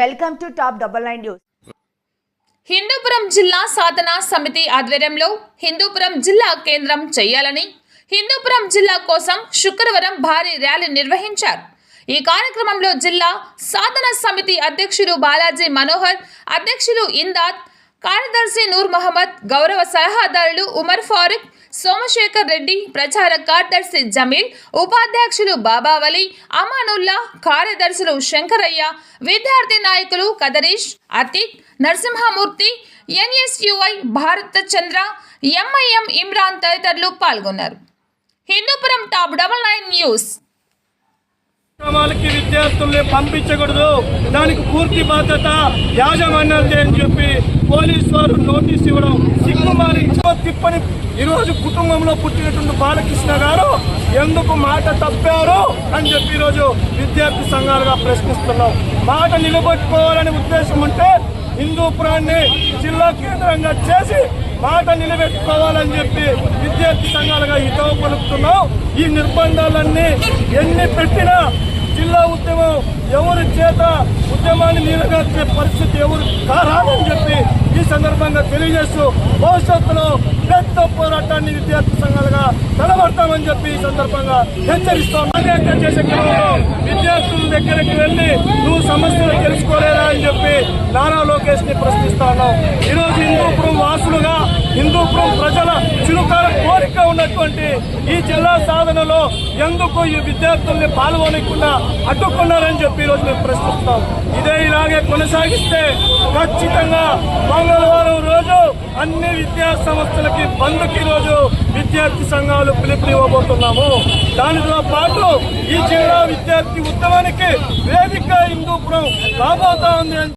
Welcome to top double nine news. Hindupuram జిల్లా సాధన సమితి ఆధ్వర్యంలో హిందూపురం జిల్లా కేంద్రం చేయాలని హిందూపురం జిల్లా కోసం శుక్రవారం భారీ ర్యాలీ నిర్వహించారు. ఈ కార్యక్రమంలో జిల్లా సాధన సమితి అధ్యక్షులు బాలాజీ మనోహర్ అధ్యక్షులు ఇందాద్ కార్యదర్శి నూర్ మహమ్మద్ గౌరవ సలహాదారులు ఉమర్ ఫారూక్ సోమశేఖర్ రెడ్డి ప్రచార కార్యదర్శి జమీల్ ఉపాధ్యక్షులు బాబావలి అమానుల్లా కార్యదర్శులు శంకరయ్య విద్యార్థి నాయకులు కదరీష్ అతీక్ నరసింహమూర్తి ఎన్ఎస్యుఐ భారత చంద్ర ఎంఐఎం ఇమ్రాన్ తదితరులు పాల్గొన్నారు. Hindupuram top double nine news. కార్యక్రమాలకి విద్యార్థుల్ని పంపించకూడదు. దానికి పూర్తి బాధ్యత యాజమాన్యాలది అని చెప్పి పోలీసు వారు నోటీస్ ఇవ్వడం సిగ్గుమారి తిప్పని ఈరోజు కుటుంబంలో పుట్టినటువంటి బాలకృష్ణ గారు ఎందుకు మాట తప్పారు అని చెప్పి ఈరోజు విద్యార్థి సంఘాలుగా ప్రశ్నిస్తున్నాం. మాట నిలబెట్టుకోవాలనే ఉద్దేశం ఉంటే హిందూపురాన్ని జిల్లా కేంద్రంగా చేసి మాట నిలబెట్టుకోవాలని చెప్పి విద్యార్థి సంఘాలుగా హితవు పలుకుతున్నాం. ఈ నిర్బంధాలన్నీ ఎన్ని పెట్టినా జిల్లా ఉద్యమం ఎవరి చేత ఉద్యమాన్ని నీలగార్చే పరిస్థితి ఎవరు కారాదని చెప్పి సందర్భంగా తెలియజేస్తూ భవిష్యత్తులో పెద్ద పోరాటాన్ని విద్యార్థి సంఘాలుగా తలబడతామని చెప్పి ఈ సందర్భంగా హెచ్చరిస్తాం. పాదయాత్ర చేసే క్రమంలో విద్యార్థుల దగ్గరికి వెళ్ళి నువ్వు సమస్యలు తెలుసుకోలేదా అని చెప్పి నారా లోకేష్ని ప్రశ్నిస్తాను ఈరోజు ఉన్నటువంటి ఈ జిల్లా సాధనలో ఎందుకు ఈ విద్యార్థుల్ని పాల్గొనకుండా అడ్డుకున్నారని చెప్పి ఈరోజు మేము ప్రశ్నిస్తాం ఇదే ఇలాగే కొనసాగిస్తే ఖచ్చితంగా మంగళవారం రోజు అన్ని విద్యా సంస్థలకి బంద్కి రోజు విద్యార్థి సంఘాలు పిలుపునివ్వబోతున్నాము. దానితో పాటు ఈ జిల్లా విద్యార్థి ఉద్యమానికి వేదిక హిందూపురం రాబోతా ఉంది అని